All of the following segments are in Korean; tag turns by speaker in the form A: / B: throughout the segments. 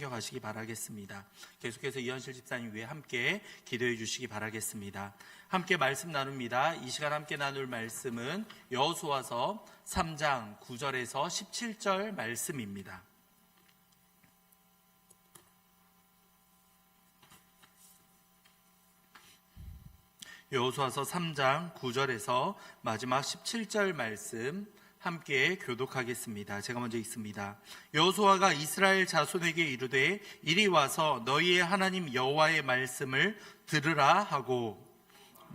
A: 챙겨가시기 바라겠습니다. 계속해서 이현실 집사님 위해 함께 기도해 주시기 바라겠습니다. 함께 말씀 나눕니다. 이 시간 함께 나눌 말씀은 여호수아서 3장 9절에서 17절 말씀입니다. 여호수아서 3장 9절에서 마지막 17절 말씀 함께 교독하겠습니다. 제가 먼저 읽습니다. 여호수아가 이스라엘 자손에게 이르되 이리 와서 너희의 하나님 여호와의 말씀을 들으라 하고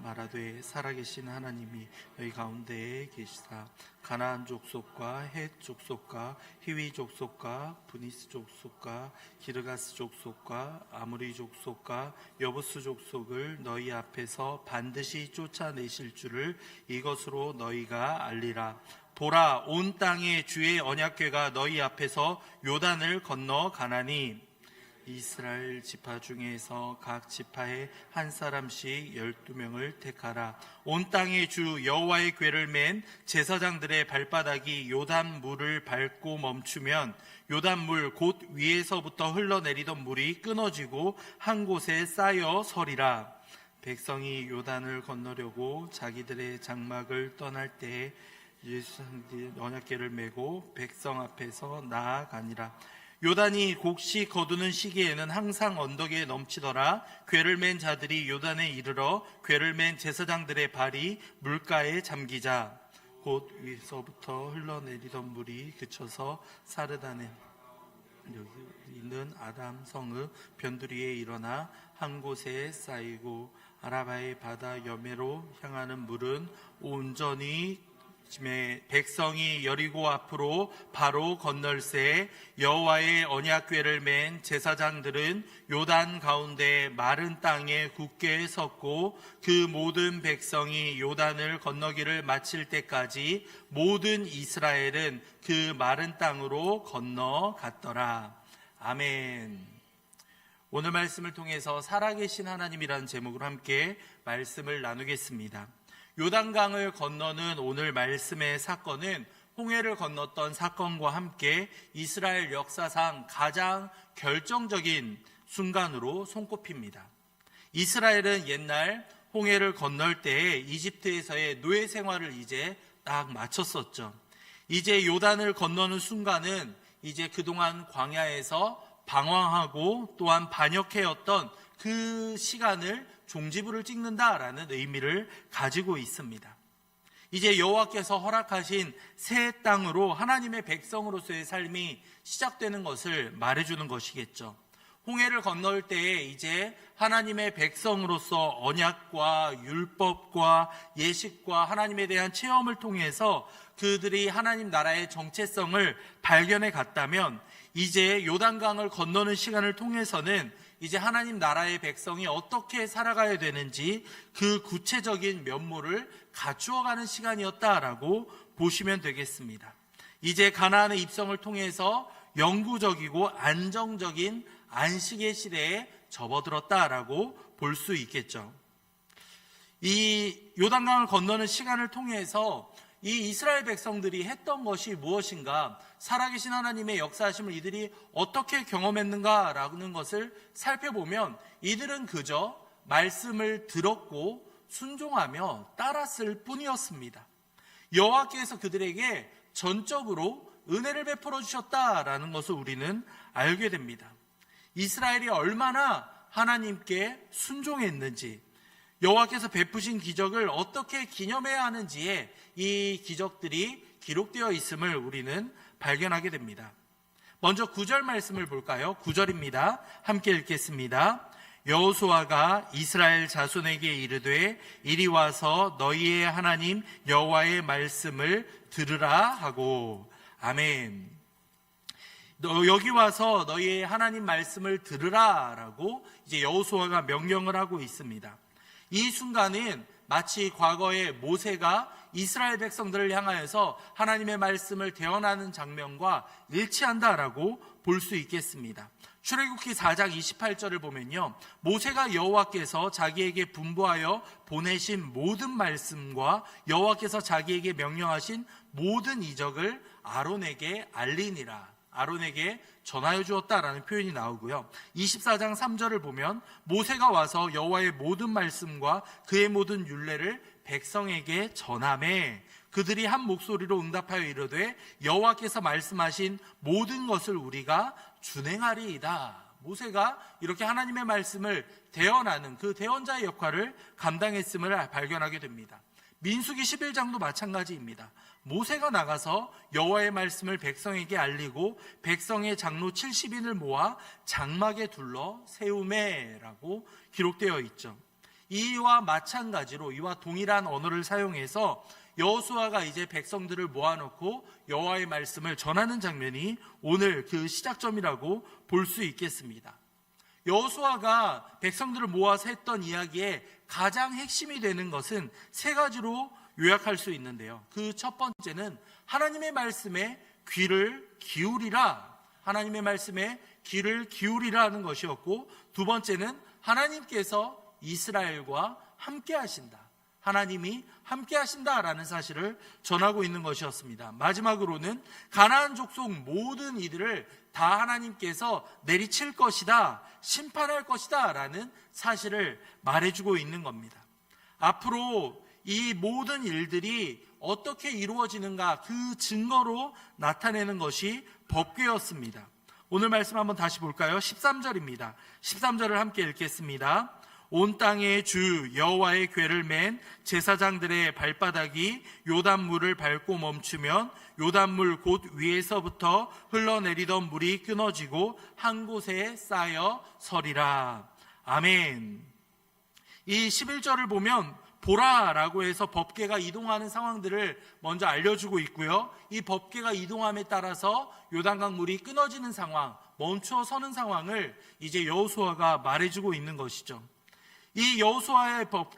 A: 말하되 살아계신 하나님이 너희 가운데에 계시다. 가나안 족속과 헷 족속과 히위 족속과 브니스 족속과 기르가스 족속과 아무리 족속과 여부스 족속을 너희 앞에서 반드시 쫓아내실 줄을 이것으로 너희가 알리라. 보라 온 땅에 주의 언약궤가 너희 앞에서 요단을 건너 가나니 이스라엘 지파 중에서 각 지파에 한 사람씩 열두 명을 택하라. 온 땅의 주 여호와의 궤를 맨 제사장들의 발바닥이 요단 물을 밟고 멈추면 요단 물곧 위에서부터 흘러내리던 물이 끊어지고 한 곳에 쌓여 서리라. 백성이 요단을 건너려고 자기들의 장막을 떠날 때에 예수상디 언약궤를 메고 백성 앞에서 나아가니라. 요단이 곡식 거두는 시기에는 항상 언덕에 넘치더라. 궤를 맨 자들이 요단에 이르러 궤를 맨 제사장들의 발이 물가에 잠기자 곧 위에서부터 흘러내리던 물이 그쳐서 사르다네 여기 있는 아담 성읍 변두리에 일어나 한 곳에 쌓이고 아라바의 바다 여매로 향하는 물은 온전히 백성이 여리고 앞으로 바로 건널새 여호와의 언약궤를 맨 제사장들은 요단 가운데 마른 땅에 굳게 섰고 그 모든 백성이 요단을 건너기를 마칠 때까지 모든 이스라엘은 그 마른 땅으로 건너갔더라. 아멘. 오늘 말씀을 통해서 살아계신 하나님이라는 제목으로 함께 말씀을 나누겠습니다. 요단강을 건너는 오늘 말씀의 사건은 홍해를 건넜던 사건과 함께 이스라엘 역사상 가장 결정적인 순간으로 손꼽힙니다. 이스라엘은 옛날 홍해를 건널 때 이집트에서의 노예 생활을 이제 딱 마쳤었죠. 이제 요단을 건너는 순간은 이제 그동안 광야에서 방황하고 또한 반역해였던 그 시간을 종지부를 찍는다라는 의미를 가지고 있습니다. 이제 여호와께서 허락하신 새 땅으로 하나님의 백성으로서의 삶이 시작되는 것을 말해주는 것이겠죠. 홍해를 건널 때에 이제 하나님의 백성으로서 언약과 율법과 예식과 하나님에 대한 체험을 통해서 그들이 하나님 나라의 정체성을 발견해 갔다면 이제 요단강을 건너는 시간을 통해서는 이제 하나님 나라의 백성이 어떻게 살아가야 되는지 그 구체적인 면모를 갖추어가는 시간이었다라고 보시면 되겠습니다. 이제 가나안의 입성을 통해서 영구적이고 안정적인 안식의 시대에 접어들었다라고 볼 수 있겠죠. 이 요단강을 건너는 시간을 통해서 이 이스라엘 백성들이 했던 것이 무엇인가, 살아계신 하나님의 역사하심을 이들이 어떻게 경험했는가라는 것을 살펴보면 이들은 그저 말씀을 들었고 순종하며 따랐을 뿐이었습니다. 여호와께서 그들에게 전적으로 은혜를 베풀어 주셨다라는 것을 우리는 알게 됩니다. 이스라엘이 얼마나 하나님께 순종했는지 여호와께서 베푸신 기적을 어떻게 기념해야 하는지에 이 기적들이 기록되어 있음을 우리는 발견하게 됩니다. 먼저 9절 말씀을 볼까요? 9절입니다. 함께 읽겠습니다. 여호수아가 이스라엘 자손에게 이르되 이리 와서 너희의 하나님 여호와의 말씀을 들으라 하고 아멘. 너 여기 와서 너희의 하나님 말씀을 들으라라고 이제 여호수아가 명령을 하고 있습니다. 이 순간은 마치 과거에 모세가 이스라엘 백성들을 향하여서 하나님의 말씀을 대언하는 장면과 일치한다라고 볼 수 있겠습니다. 출애굽기 4장 28절을 보면요. 모세가 여호와께서 자기에게 분부하여 보내신 모든 말씀과 여호와께서 자기에게 명령하신 모든 이적을 아론에게 알리니라. 아론에게 전하여 주었다라는 표현이 나오고요. 24장 3절을 보면 모세가 와서 여호와의 모든 말씀과 그의 모든 율례를 백성에게 전함에 그들이 한 목소리로 응답하여 이르되 여호와께서 말씀하신 모든 것을 우리가 준행하리이다. 모세가 이렇게 하나님의 말씀을 대언하는 그 대언자의 역할을 감당했음을 발견하게 됩니다. 민수기 11장도 마찬가지입니다. 모세가 나가서 여호와의 말씀을 백성에게 알리고 백성의 장로 70인을 모아 장막에 둘러 세우매라고 기록되어 있죠. 이와 마찬가지로 이와 동일한 언어를 사용해서 여호수아가 이제 백성들을 모아놓고 여호와의 말씀을 전하는 장면이 오늘 그 시작점이라고 볼 수 있겠습니다. 여호수아가 백성들을 모아서 했던 이야기의 가장 핵심이 되는 것은 세 가지로 요약할 수 있는데요. 그 첫 번째는 하나님의 말씀에 귀를 기울이라. 하나님의 말씀에 귀를 기울이라는 것이었고 두 번째는 하나님께서 이스라엘과 함께 하신다. 하나님이 함께 하신다라는 사실을 전하고 있는 것이었습니다. 마지막으로는 가나안 족속 모든 이들을 다 하나님께서 내리칠 것이다, 심판할 것이다 라는 사실을 말해주고 있는 겁니다. 앞으로 이 모든 일들이 어떻게 이루어지는가 그 증거로 나타내는 것이 법궤였습니다. 오늘 말씀 한번 다시 볼까요? 13절입니다. 13절을 함께 읽겠습니다. 온 땅의 주 여호와의 궤를 맨 제사장들의 발바닥이 요단물을 밟고 멈추면 요단물 곧 위에서부터 흘러내리던 물이 끊어지고 한 곳에 쌓여 서리라. 아멘. 이 11절을 보면 보라라고 해서 법계가 이동하는 상황들을 먼저 알려주고 있고요. 이 법계가 이동함에 따라서 요단강 물이 끊어지는 상황, 멈추어 서는 상황을 이제 여호수아가 말해주고 있는 것이죠. 이 여호수아의 법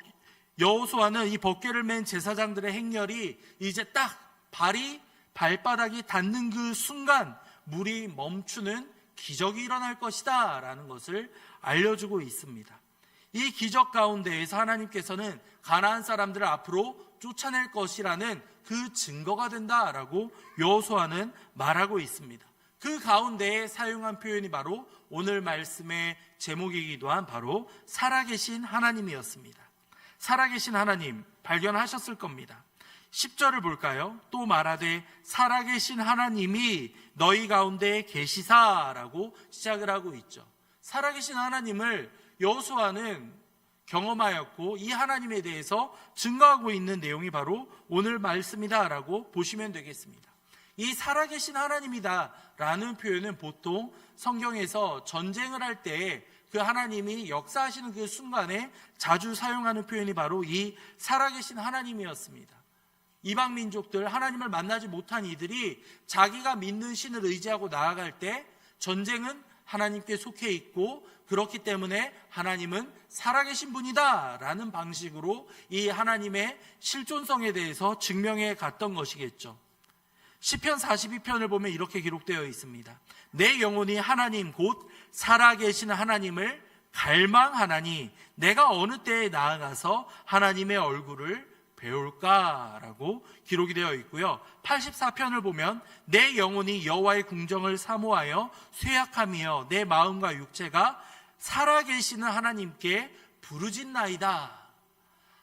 A: 여호수아는 이 법궤를 맨 제사장들의 행렬이 이제 딱 발이 발바닥이 닿는 그 순간 물이 멈추는 기적이 일어날 것이다 라는 것을 알려주고 있습니다. 이 기적 가운데에서 하나님께서는 가나안 사람들을 앞으로 쫓아낼 것이라는 그 증거가 된다라고 여호수아는 말하고 있습니다. 그 가운데에 사용한 표현이 바로 오늘 말씀의 제목이기도 한 바로 살아계신 하나님이었습니다. 살아계신 하나님 발견하셨을 겁니다. 10절을 볼까요? 또 말하되 살아계신 하나님이 너희 가운데 계시사라고 시작을 하고 있죠. 살아계신 하나님을 여호수아는 경험하였고 이 하나님에 대해서 증거하고 있는 내용이 바로 오늘 말씀이다라고 보시면 되겠습니다. 이 살아계신 하나님이다 라는 표현은 보통 성경에서 전쟁을 할때그 하나님이 역사하시는 그 순간에 자주 사용하는 표현이 바로 이 살아계신 하나님이었습니다. 이방 민족들 하나님을 만나지 못한 이들이 자기가 믿는 신을 의지하고 나아갈 때 전쟁은 하나님께 속해 있고 그렇기 때문에 하나님은 살아계신 분이다라는 방식으로 이 하나님의 실존성에 대해서 증명해 갔던 것이겠죠. 시편 42편을 보면 이렇게 기록되어 있습니다. 내 영혼이 하나님 곧 살아계신 하나님을 갈망하나니 내가 어느 때에 나아가서 하나님의 얼굴을 배울까라고 기록이 되어 있고요. 84편을 보면 내 영혼이 여호와의 궁정을 사모하여 쇠약하며 내 마음과 육체가 살아계시는 하나님께 부르짖나이다.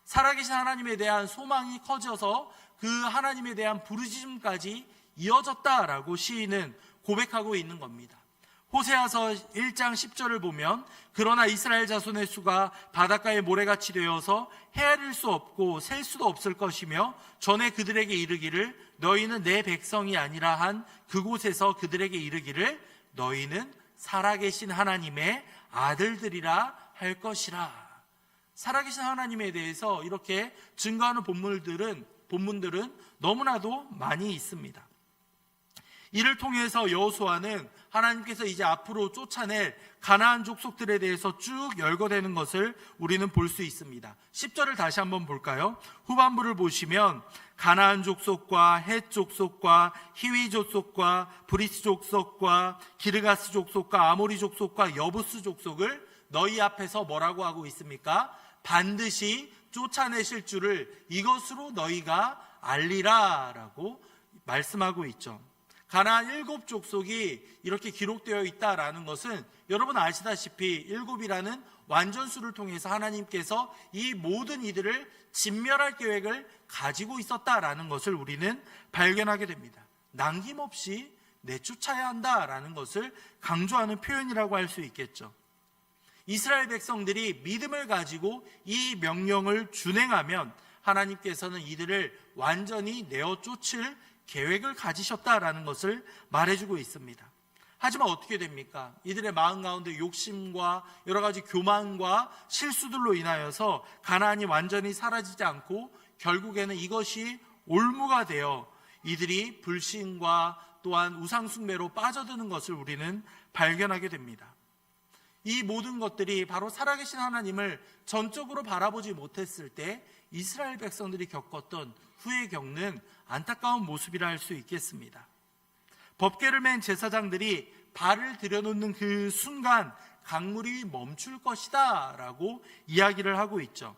A: 살아계신 하나님에 대한 소망이 커져서 그 하나님에 대한 부르짖음까지 이어졌다라고 시인은 고백하고 있는 겁니다. 호세아서 1장 10절을 보면 그러나 이스라엘 자손의 수가 바닷가의 모래같이 되어서 헤아릴 수 없고 셀 수도 없을 것이며 전에 그들에게 이르기를 너희는 내 백성이 아니라 한 그곳에서 그들에게 이르기를 너희는 살아계신 하나님의 아들들이라 할 것이라. 살아계신 하나님에 대해서 이렇게 증거하는 본문들은 본문들은 너무나도 많이 있습니다. 이를 통해서 여호수아는 하나님께서 이제 앞으로 쫓아낼 가나안 족속들에 대해서 쭉 열거되는 것을 우리는 볼 수 있습니다. 10절을 다시 한번 볼까요? 후반부를 보시면 가나안 족속과 헷 족속과 히위 족속과 브리스 족속과 기르가스 족속과 아모리 족속과 여부스 족속을 너희 앞에서 뭐라고 하고 있습니까? 반드시 쫓아내실 줄을 이것으로 너희가 알리라라고 말씀하고 있죠. 가나안 일곱 족속이 이렇게 기록되어 있다라는 것은 여러분 아시다시피 일곱이라는 완전수를 통해서 하나님께서 이 모든 이들을 진멸할 계획을 가지고 있었다라는 것을 우리는 발견하게 됩니다. 남김없이 내쫓아야 한다라는 것을 강조하는 표현이라고 할 수 있겠죠. 이스라엘 백성들이 믿음을 가지고 이 명령을 준행하면 하나님께서는 이들을 완전히 내어 쫓을 계획을 가지셨다라는 것을 말해주고 있습니다. 하지만 어떻게 됩니까? 이들의 마음 가운데 욕심과 여러 가지 교만과 실수들로 인하여서 가나안이 완전히 사라지지 않고 결국에는 이것이 올무가 되어 이들이 불신과 또한 우상숭배로 빠져드는 것을 우리는 발견하게 됩니다. 이 모든 것들이 바로 살아계신 하나님을 전적으로 바라보지 못했을 때 이스라엘 백성들이 겪었던 후에 겪는 안타까운 모습이라 할 수 있겠습니다. 법궤를 맨 제사장들이 발을 들여놓는 그 순간 강물이 멈출 것이다 라고 이야기를 하고 있죠.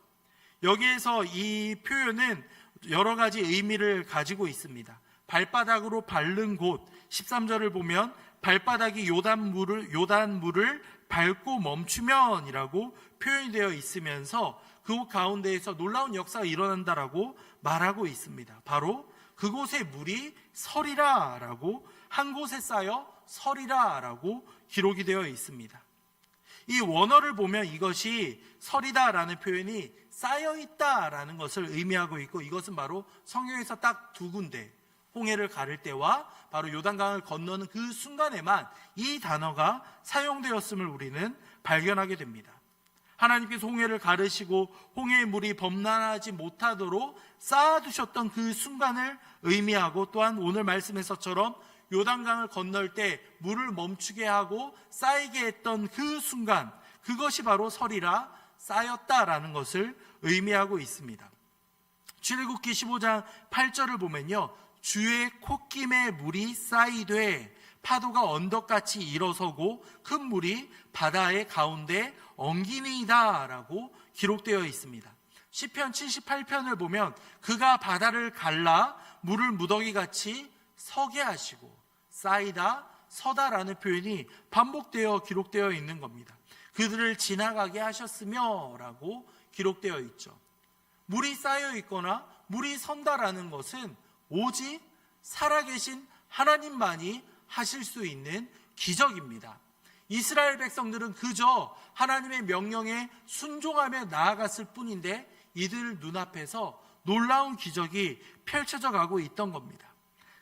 A: 여기에서 이 표현은 여러 가지 의미를 가지고 있습니다. 발바닥으로 밟는 곳 13절을 보면 발바닥이 요단 물을 요단 물을 밟고 멈추면이라고 표현이 되어 있으면서 그곳 가운데에서 놀라운 역사가 일어난다라고 말하고 있습니다. 바로 그곳의 물이 설이라라고 한 곳에 쌓여 설이라라고 기록이 되어 있습니다. 이 원어를 보면 이것이 설이다라는 표현이 쌓여 있다라는 것을 의미하고 있고 이것은 바로 성경에서 딱 두 군데 홍해를 가를 때와 바로 요단강을 건너는 그 순간에만 이 단어가 사용되었음을 우리는 발견하게 됩니다. 하나님께서 홍해를 가르시고 홍해의 물이 범람하지 못하도록 쌓아두셨던 그 순간을 의미하고 또한 오늘 말씀에서처럼 요단강을 건널 때 물을 멈추게 하고 쌓이게 했던 그 순간 그것이 바로 설이라 쌓였다라는 것을 의미하고 있습니다. 출애굽기 15장 8절을 보면요. 주의 콧김에 물이 쌓이되 파도가 언덕같이 일어서고 큰 물이 바다의 가운데 엉기니이다라고 기록되어 있습니다. 시편 78편을 보면 그가 바다를 갈라 물을 무더기 같이 서게 하시고 쌓이다 서다라는 표현이 반복되어 기록되어 있는 겁니다. 그들을 지나가게 하셨으며라고 기록되어 있죠. 물이 쌓여 있거나 물이 선다라는 것은 오직 살아계신 하나님만이 하실 수 있는 기적입니다. 이스라엘 백성들은 그저 하나님의 명령에 순종하며 나아갔을 뿐인데 이들 눈앞에서 놀라운 기적이 펼쳐져 가고 있던 겁니다.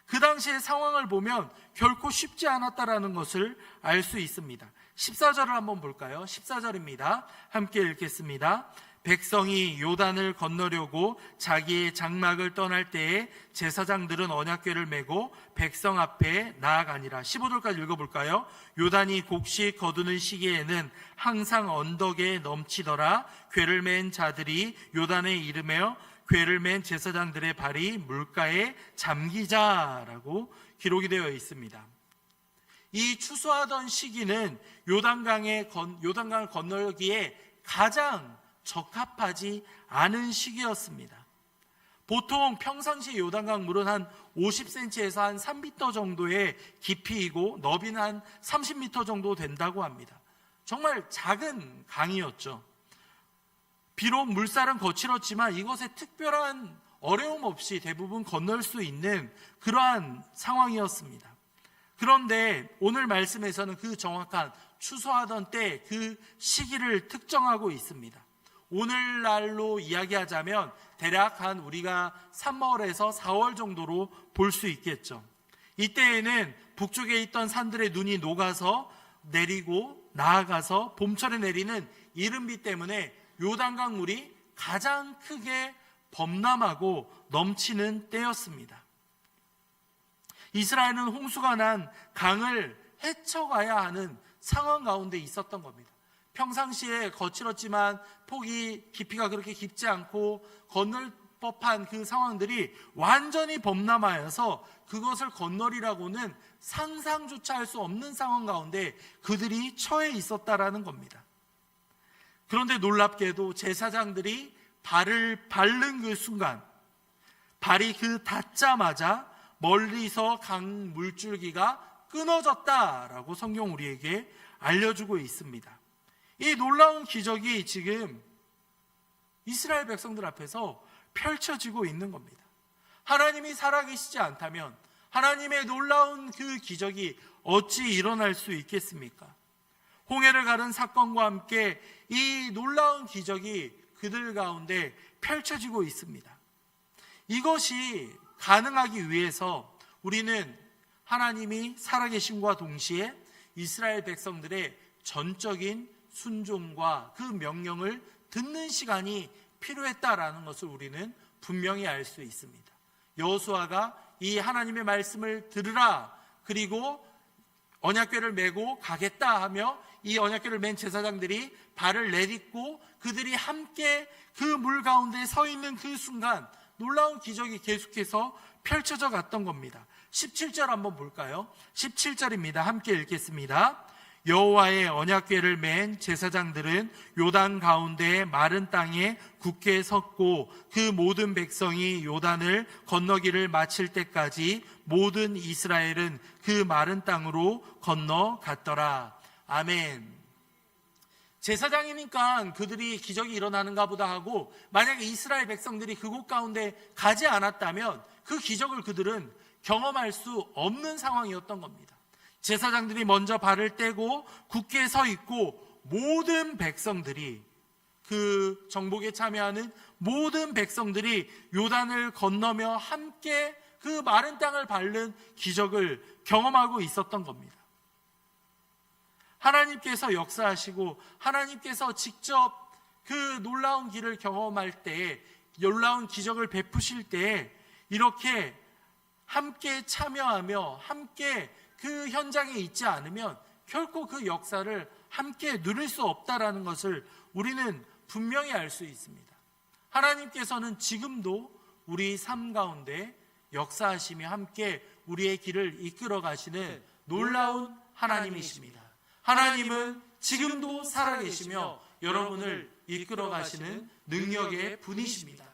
A: 그 당시의 상황을 보면 결코 쉽지 않았다라는 것을 알 수 있습니다. 14절을 한번 볼까요? 14절입니다. 함께 읽겠습니다. 백성이 요단을 건너려고 자기의 장막을 떠날 때에 제사장들은 언약궤를 메고 백성 앞에 나아가니라. 15절까지 읽어볼까요? 요단이 곡식 거두는 시기에는 항상 언덕에 넘치더라. 궤를 맨 자들이 요단에 이르며 궤를 맨 제사장들의 발이 물가에 잠기자라고 기록이 되어 있습니다. 이 추수하던 시기는 요단강의 건, 요단강을 건너기에 가장 적합하지 않은 시기였습니다. 보통 평상시 요단강 물은 한 50cm에서 한 3m 정도의 깊이이고 너비는 한 30m 정도 된다고 합니다. 정말 작은 강이었죠. 비록 물살은 거칠었지만 이것에 특별한 어려움 없이 대부분 건널 수 있는 그러한 상황이었습니다. 그런데 오늘 말씀에서는 그 정확한 추수하던 때 그 시기를 특정하고 있습니다. 오늘날로 이야기하자면 대략 한 우리가 3월에서 4월 정도로 볼 수 있겠죠. 이때에는 북쪽에 있던 산들의 눈이 녹아서 내리고 나아가서 봄철에 내리는 이른비 때문에 요단강 물이 가장 크게 범람하고 넘치는 때였습니다. 이스라엘은 홍수가 난 강을 헤쳐가야 하는 상황 가운데 있었던 겁니다. 평상시에 거칠었지만 폭이 깊이가 그렇게 깊지 않고 건널 법한 그 상황들이 완전히 범람하여서 그것을 건널이라고는 상상조차 할 수 없는 상황 가운데 그들이 처해 있었다라는 겁니다. 그런데 놀랍게도 제사장들이 발을 밟는 그 순간 발이 그 닿자마자 멀리서 강 물줄기가 끊어졌다라고 성경 우리에게 알려주고 있습니다. 이 놀라운 기적이 지금 이스라엘 백성들 앞에서 펼쳐지고 있는 겁니다. 하나님이 살아계시지 않다면 하나님의 놀라운 그 기적이 어찌 일어날 수 있겠습니까? 홍해를 가른 사건과 함께 이 놀라운 기적이 그들 가운데 펼쳐지고 있습니다. 이것이 가능하기 위해서 우리는 하나님이 살아계심과 동시에 이스라엘 백성들의 전적인 순종과 그 명령을 듣는 시간이 필요했다라는 것을 우리는 분명히 알 수 있습니다. 여호수아가 이 하나님의 말씀을 들으라 그리고 언약궤를 메고 가겠다 하며 이 언약궤를 맨 제사장들이 발을 내딛고 그들이 함께 그 물 가운데 서 있는 그 순간 놀라운 기적이 계속해서 펼쳐져 갔던 겁니다. 17절 한번 볼까요? 17절입니다. 함께 읽겠습니다. 여호와의 언약궤를 맨 제사장들은 요단 가운데 마른 땅에 굳게 섰고 그 모든 백성이 요단을 건너기를 마칠 때까지 모든 이스라엘은 그 마른 땅으로 건너갔더라. 아멘. 제사장이니까 그들이 기적이 일어나는가 보다 하고 만약에 이스라엘 백성들이 그곳 가운데 가지 않았다면 그 기적을 그들은 경험할 수 없는 상황이었던 겁니다. 제사장들이 먼저 발을 떼고 굳게 서 있고 모든 백성들이 그 정복에 참여하는 모든 백성들이 요단을 건너며 함께 그 마른 땅을 밟는 기적을 경험하고 있었던 겁니다. 하나님께서 역사하시고 하나님께서 직접 그 놀라운 길을 경험할 때 놀라운 기적을 베푸실 때 이렇게 함께 참여하며 함께 그 현장에 있지 않으면 결코 그 역사를 함께 누릴 수 없다라는 것을 우리는 분명히 알 수 있습니다. 하나님께서는 지금도 우리 삶 가운데 역사하시며 함께 우리의 길을 이끌어 가시는 놀라운 하나님이십니다. 하나님은 지금도 살아계시며 여러분을 이끌어 가시는 능력의 분이십니다.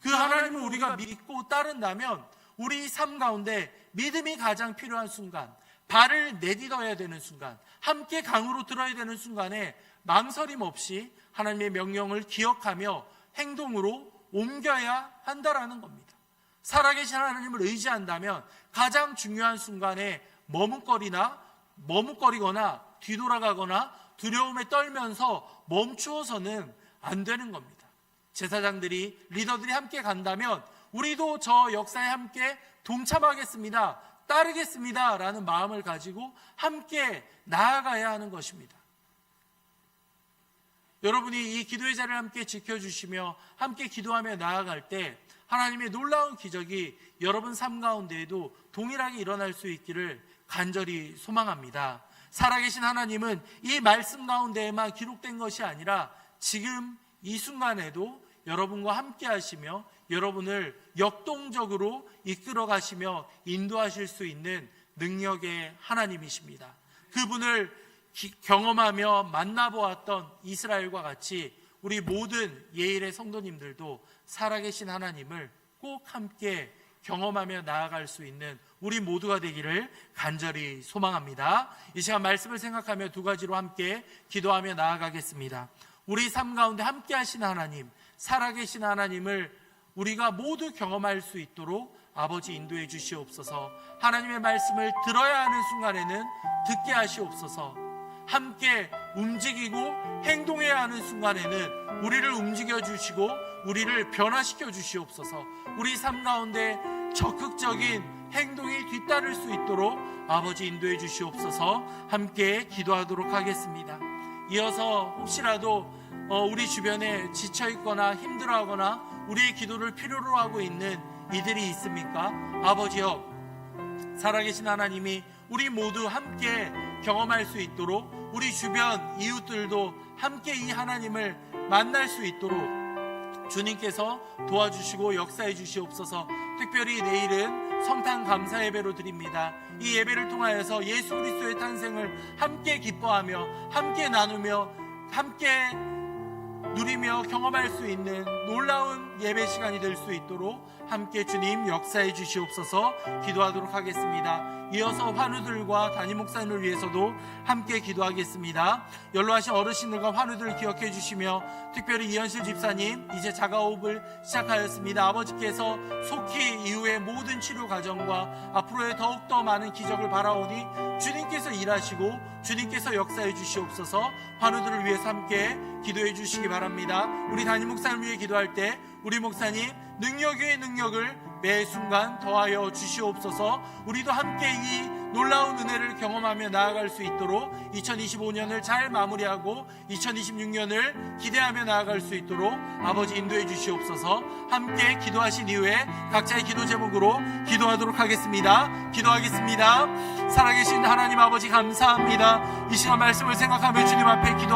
A: 그 하나님을 우리가 믿고 따른다면 우리 삶 가운데 믿음이 가장 필요한 순간, 발을 내딛어야 되는 순간, 함께 강으로 들어야 되는 순간에 망설임 없이 하나님의 명령을 기억하며 행동으로 옮겨야 한다라는 겁니다. 살아계신 하나님을 의지한다면 가장 중요한 순간에 머뭇거리나 머뭇거리거나 뒤돌아가거나 두려움에 떨면서 멈추어서는 안 되는 겁니다. 제사장들이 리더들이 함께 간다면 우리도 저 역사에 함께 동참하겠습니다. 따르겠습니다. 라는 마음을 가지고 함께 나아가야 하는 것입니다. 여러분이 이 기도의 자리를 함께 지켜주시며 함께 기도하며 나아갈 때 하나님의 놀라운 기적이 여러분 삶 가운데에도 동일하게 일어날 수 있기를 간절히 소망합니다. 살아계신 하나님은 이 말씀 가운데에만 기록된 것이 아니라 지금 이 순간에도 여러분과 함께 하시며 여러분을 역동적으로 이끌어 가시며 인도하실 수 있는 능력의 하나님이십니다. 그분을 기- 경험하며 만나보았던 이스라엘과 같이 우리 모든 예일의 성도님들도 살아계신 하나님을 꼭 함께 경험하며 나아갈 수 있는 우리 모두가 되기를 간절히 소망합니다. 이 시간 말씀을 생각하며 두 가지로 함께 기도하며 나아가겠습니다. 우리 삶 가운데 함께 하신 하나님, 살아계신 하나님을 우리가 모두 경험할 수 있도록 아버지 인도해 주시옵소서. 하나님의 말씀을 들어야 하는 순간에는 듣게 하시옵소서. 함께 움직이고 행동해야 하는 순간에는 우리를 움직여 주시고 우리를 변화시켜 주시옵소서. 우리 삶 가운데 적극적인 행동이 뒤따를 수 있도록 아버지 인도해 주시옵소서. 함께 기도하도록 하겠습니다. 이어서 혹시라도 어, 우리 주변에 지쳐 있거나 힘들어하거나 우리의 기도를 필요로 하고 있는 이들이 있습니까? 아버지여 살아계신 하나님이 우리 모두 함께 경험할 수 있도록 우리 주변 이웃들도 함께 이 하나님을 만날 수 있도록 주님께서 도와주시고 역사해 주시옵소서 특별히 내일은 성탄 감사 예배로 드립니다. 이 예배를 통하여서 예수 그리스도의 탄생을 함께 기뻐하며 함께 나누며 함께 누리며 경험할 수 있는 놀라운 예배 시간이 될 수 있도록 함께 주님 역사해 주시옵소서 기도하도록 하겠습니다. 이어서 환우들과 담임 목사님을 위해서도 함께 기도하겠습니다. 연로하신 어르신들과 환우들을 기억해 주시며 특별히 이현실 집사님 이제 자가호흡을 시작하였습니다. 아버지께서 속히 이후의 모든 치료 과정과 앞으로의 더욱더 많은 기적을 바라오니 주님께서 일하시고 주님께서 역사해 주시옵소서 환우들을 위해서 함께 기도해 주시기 바랍니다. 우리 담임 목사님 위해 기도할 때 우리 목사님 능력 위의 능력을 매 순간 더하여 주시옵소서 우리도 함께 이 놀라운 은혜를 경험하며 나아갈 수 있도록 2025년을 잘 마무리하고 2026년을 기대하며 나아갈 수 있도록 아버지 인도해 주시옵소서 함께 기도하신 이후에 각자의 기도 제목으로 기도하도록 하겠습니다. 기도하겠습니다. 살아계신 하나님 아버지 감사합니다. 이 시간 말씀을 생각하며 주님 앞에 기도